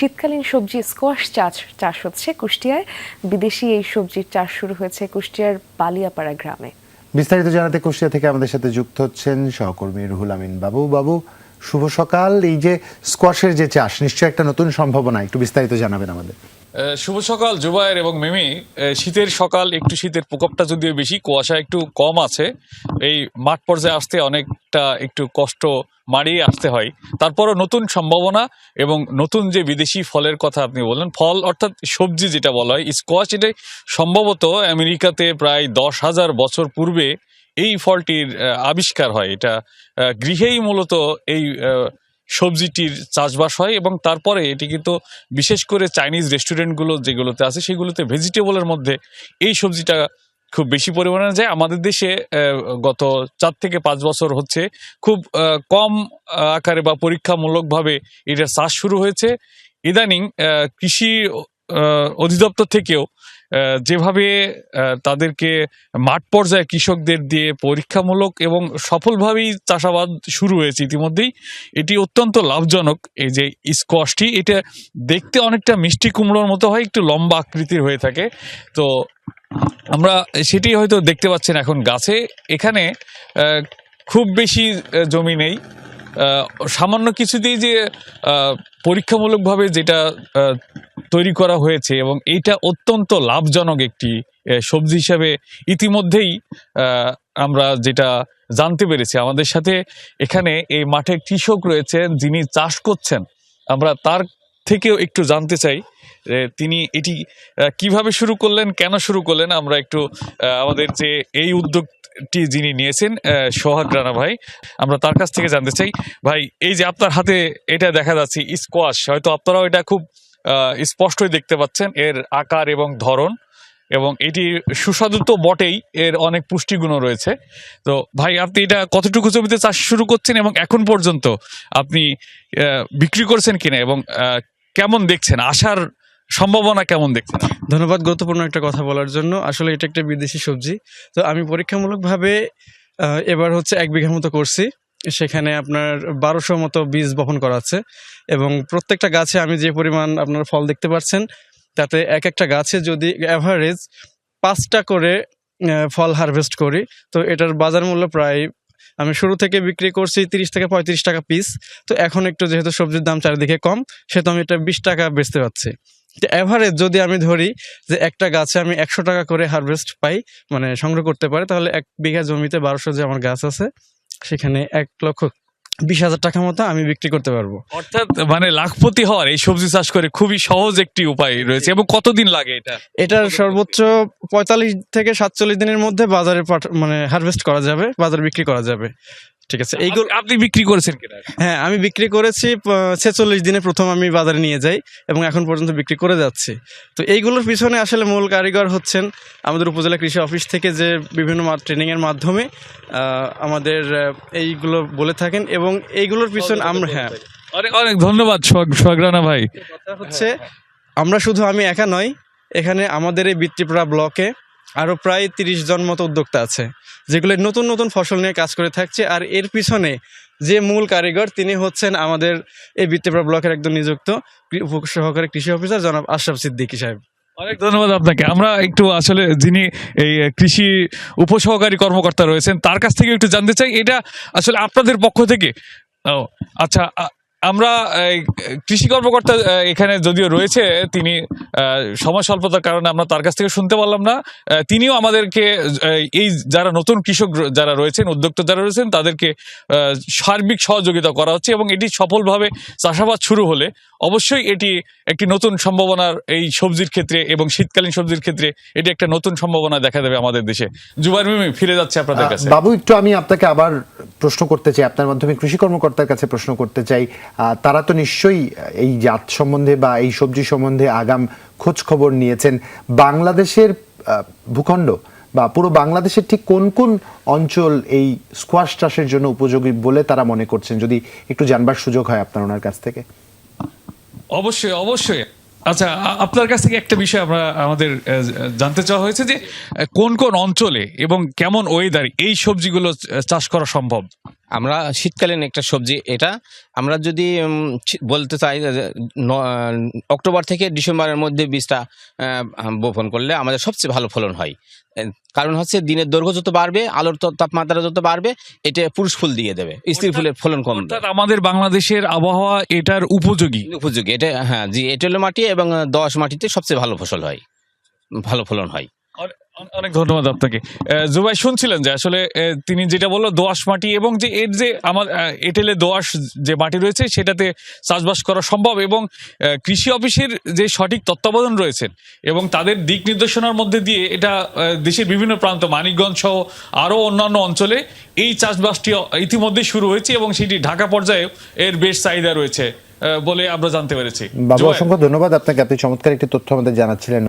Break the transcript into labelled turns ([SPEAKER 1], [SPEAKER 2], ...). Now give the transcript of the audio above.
[SPEAKER 1] শীতকালীন সবজি স্কোয়াশ চাষ চাষ হচ্ছে কুষ্টিয়ায়। বিদেশি এই সবজির চাষ শুরু হয়েছে কুষ্টিয়ার বালিয়াপাড়া গ্রামে।
[SPEAKER 2] বিস্তারিত জানাতে কুষ্টিয়া থেকে আমাদের সাথে যুক্ত হচ্ছেন সহকর্মী রুহুল আমিন বাবু। বাবু শুভ সকাল। এই যে স্কোয়াশের যে চাষ, নিশ্চয়ই একটা নতুন সম্ভাবনা একটু বিস্তারিত জানাবেন আমাদের।
[SPEAKER 3] শুভ সকাল জুবায়ের এবং মিমি। শীতের সকাল, একটু শীতের প্রকোপটা যদিও বেশি, কুয়াশা একটু কম আছে। এই মাঠ পর্যায়ে আসতে অনেকটা একটু কষ্ট মারিয়ে আসতে হয়। তারপরও নতুন সম্ভাবনা এবং নতুন যে বিদেশি ফলের কথা আপনি বললেন, ফল অর্থাৎ সবজি যেটা বলা হয় স্কোয়াশ এটা সম্ভবত আমেরিকাতে প্রায় দশ হাজার বছর পূর্বে এই ফলটির আবিষ্কার হয়। এটা গৃহেই মূলত এই সবজিটির চাষবাস হয় এবং তারপরে এটি কিন্তু বিশেষ করে চাইনিজ রেস্টুরেন্টগুলো যেগুলোতে আছে, সেগুলোতে ভেজিটেবলের মধ্যে এই সবজিটা খুব বেশি পরিমাণে যায়। আমাদের দেশে গত চার থেকে পাঁচ বছর হচ্ছে খুব কম আকারে বা পরীক্ষামূলকভাবে এটা চাষ শুরু হয়েছে। ইদানিং কৃষি অধিদপ্তর থেকেও যেভাবে তাদেরকে মাঠ পর্যায়ে কৃষকদের দিয়ে পরীক্ষামূলক এবং সফলভাবেই চাষাবাদ শুরু হয়েছে ইতিমধ্যেই, এটি অত্যন্ত লাভজনক। এই যে স্কোয়াশটি, এটা দেখতে অনেকটা মিষ্টি কুমড়োর মতো হয়, একটু লম্বা আকৃতির হয়ে থাকে। তো আমরা সেটি হয়তো দেখতে পাচ্ছেন এখন গাছে। এখানে খুব বেশি জমি নেই। সামান্য কিছুতেই যে পরীক্ষামূলকভাবে যেটা তৈরি করা হয়েছে এবং এইটা অত্যন্ত লাভজনক একটি সবজি হিসাবে ইতিমধ্যেই আমরা যেটা জানতে পেরেছি। আমাদের সাথে এখানে এই মাঠে কৃষক রয়েছেন, যিনি চাষ করছেন। আমরা তার থেকেও একটু জানতে চাই তিনি এটি কীভাবে শুরু করলেন, কেন শুরু করলেন? আমরা একটু আমাদের যে এই উদ্যোগটি যিনি নিয়েছেন সোহাগ রানা ভাই, আমরা তার কাছ থেকে জানতে চাই। ভাই, এই যে আপনার হাতে এটা দেখা যাচ্ছে, স্কোয়াশ, হয়তো আপনারাও এটা খুব স্পষ্টই দেখতে পাচ্ছেন এর আকার এবং ধরন, এবং এটি সুস্বাদু তো বটেই, এর অনেক পুষ্টিগুণও রয়েছে। তো ভাই, আপনি এটা কতটুকু জমিতে চাষ শুরু করছেন এবং এখন পর্যন্ত আপনি বিক্রি করছেন কিনা এবং কেমন দেখছেন? আসার সম্ভাবনা কেমন দেখছেন?
[SPEAKER 4] ধন্যবাদ গুরুত্বপূর্ণ একটা কথা বলার জন্য। আসলে এটা একটা বিদেশি সবজি। তো আমি পরীক্ষামূলকভাবে এবার হচ্ছে এক বিঘার মতো করছি। সেখানে আপনার বারোশো মতো বীজ বপন করা আছে এবং প্রত্যেকটা গাছে আমি যে পরিমাণ আপনার ফল দেখতে পাচ্ছেন, তাতে এক একটা গাছে যদি অ্যাভারেজ পাঁচটা করে ফল হারভেস্ট করি, তো এটার বাজার মূল্য প্রায় আমি শুরু থেকে বিক্রি করছি তিরিশ থেকে পঁয়ত্রিশ টাকা পিস তো এখন একটু যেহেতু সবজির দাম চারিদিকে কম, সেহেতু আমি এটা বিশ টাকা বেচতে পারছি। তো অ্যাভারেজ যদি আমি ধরি যে একটা গাছে আমি একশো টাকা করে হারভেস্ট পাই মানে সংগ্রহ করতে পারি, তাহলে এক বিঘা জমিতে বারোশো যে আমার গাছ আছে সেখানে এক লক্ষ বিশ হাজার টাকা মতো আমি বিক্রি করতে পারব।
[SPEAKER 3] অর্থাৎ মানে লাখপতি হওয়ার এই সবজি চাষ করে খুবই সহজ একটি উপায় রয়েছে। এবং কতদিন লাগে এটা?
[SPEAKER 4] এটার সর্বোচ্চ পঁয়তাল্লিশ থেকে সাতচল্লিশ দিনের মধ্যে বাজারে পাঠ- মানে হারভেস্ট করা যাবে বাজারে বিক্রি করা যাবে। ঠিক আছে এইগুলো
[SPEAKER 3] আপনি- বিক্রি করেছেন কিনা?
[SPEAKER 4] হ্যাঁ আমি বিক্রি করেছি ছেচল্লিশ দিনে প্রথম আমি বাজারে নিয়ে যাই এবং এখন পর্যন্ত বিক্রি করে যাচ্ছি। তো এইগুলোর পিছনে আসলে মূল কারিগর হচ্ছেন আমাদের উপজেলা কৃষি অফিস থেকে যে বিভিন্ন ট্রেনিংয়ের মাধ্যমে আমাদের এইগুলো বলে থাকেন এবং এইগুলোর পিছনে আমরা হ্যাঁ।
[SPEAKER 3] অনেক অনেক ধন্যবাদ সোহাগ- রানা ভাই।
[SPEAKER 4] কথা হচ্ছে আমরা শুধু আমি একা নয় এখানে আমাদের এই বৃত্তিপাড়া ব্লকে আরও প্রায় তিরিশ জন মতো উদ্যোক্তা আছে, যেগুলো নতুন নতুন ফসল নিয়ে কাজ করে থাকছে। আর এর পিছনে যে মূল কারিগর, তিনি হচ্ছেন আমাদের এই বৃত্তিপাড়া ব্লকের একজন নিযুক্ত সহকারী কৃষি অফিসার জনাব আশরাফ সিদ্দিকী সাহেব।
[SPEAKER 3] অনেক ধন্যবাদ আপনাকে। আমরা একটু আসলে যিনি এই কৃষি উপসহকারী কর্মকর্তা রয়েছেন, তার কাছ থেকে একটু জানতে চাই। এটা আসলে আপনাদের পক্ষ থেকে? ও আচ্ছা আমরা কৃষি কর্মকর্তা এখানে যদিও রয়েছে তিনি সময় স্বল্পতার কারণে আমরা তার কাছ থেকে শুনতে পারলাম না। তিনিও আমাদেরকে এই যারা নতুন কৃষক যারা রয়েছেন উদ্যোক্তা যারা রয়েছেন তাদেরকে সার্বিক সহযোগিতা করা হচ্ছে এবং এটি সফলভাবে চাষাবাদ শুরু হলে অবশ্যই এটি একটি নতুন সম্ভাবনার এই সবজির ক্ষেত্রে এবং শীতকালীন সবজির ক্ষেত্রে এটি একটা নতুন সম্ভাবনা দেখা দেবে আমাদের দেশে। জুবাইর মিমি ফিরে যাচ্ছে আপনাদের কাছে।
[SPEAKER 2] বাবু একটু আমি আপনাকে আবার প্রশ্ন করতে চাই। আপনার মাধ্যমে কৃষি কর্মকর্তার কাছে প্রশ্ন করতে চাই। তারা তো নিশ্চয়ই এই জাত সম্বন্ধে বা এই সবজি সম্বন্ধে আগাম খোঁজ খবর নিয়েছেন। বাংলাদেশের ভূখণ্ড বা পুরো বাংলাদেশের ঠিক কোন কোন অঞ্চল এই স্কোয়াশ চাষের জন্য উপযোগী বলে তারা মনে করছেন? যদি একটু জানবার সুযোগ হয় আপনার ওনার কাছ থেকে।
[SPEAKER 3] অবশ্যই অবশ্যই। আচ্ছা আপনার কাছ থেকে একটা বিষয় আমরা, আমাদের জানতে চাওয়া হয়েছে যে কোন কোন অঞ্চলে এবং কেমন ওয়েদার এই সবজিগুলো চাষ করা সম্ভব?
[SPEAKER 5] আমরা শীতকালীন একটা সবজি এটা। আমরা যদি বলতে চাই অক্টোবর থেকে ডিসেম্বরের মধ্যে বীজটা বপন করলে আমাদের সবচেয়ে ভালো ফলন হয়। কারণ হচ্ছে দিনের দৈর্ঘ্য যত বাড়বে আলোর তাপমাত্রা যত বাড়বে এটা পুরুষ ফুল দিয়ে দেবে। স্ত্রী ফুলের ফলন কম।
[SPEAKER 3] আমাদের বাংলাদেশের আবহাওয়া এটার উপযোগী।
[SPEAKER 5] উপযোগী। এটা হ্যাঁ জি এঁটেল মাটি এবং দশ মাটিতে সবচেয়ে ভালো ফসল হয়। ভালো ফলন হয়।
[SPEAKER 3] অনেক ধন্যবাদ আপনাকে। জুবাই শুনছিলেন যে আসলে তিনি যেটা বলল দোআঁশ মাটি এবং যে এর যে আমার এঁটেলে দোআঁশ যে মাটি রয়েছে সেটাতে চাষবাস করা সম্ভব এবং কৃষি অফিসের যে সঠিক তত্ত্বাবধান রয়েছেন এবং তাদের দিক নির্দেশনার মধ্যে দিয়ে এটা দেশের বিভিন্ন প্রান্ত মানিকগঞ্জ সহ আরও অন্যান্য অঞ্চলে এই চাষবাসটি ইতিমধ্যে শুরু হয়েছে এবং সেটি ঢাকা পর্যায়ে এর বেশ চাহিদা রয়েছে বলে আমরা জানতে পেরেছি।
[SPEAKER 2] বাবু অসংখ্য ধন্যবাদ। আপনাকে আপনি চমৎকার একটি তথ্য আমাদের জানাচ্ছিলেন।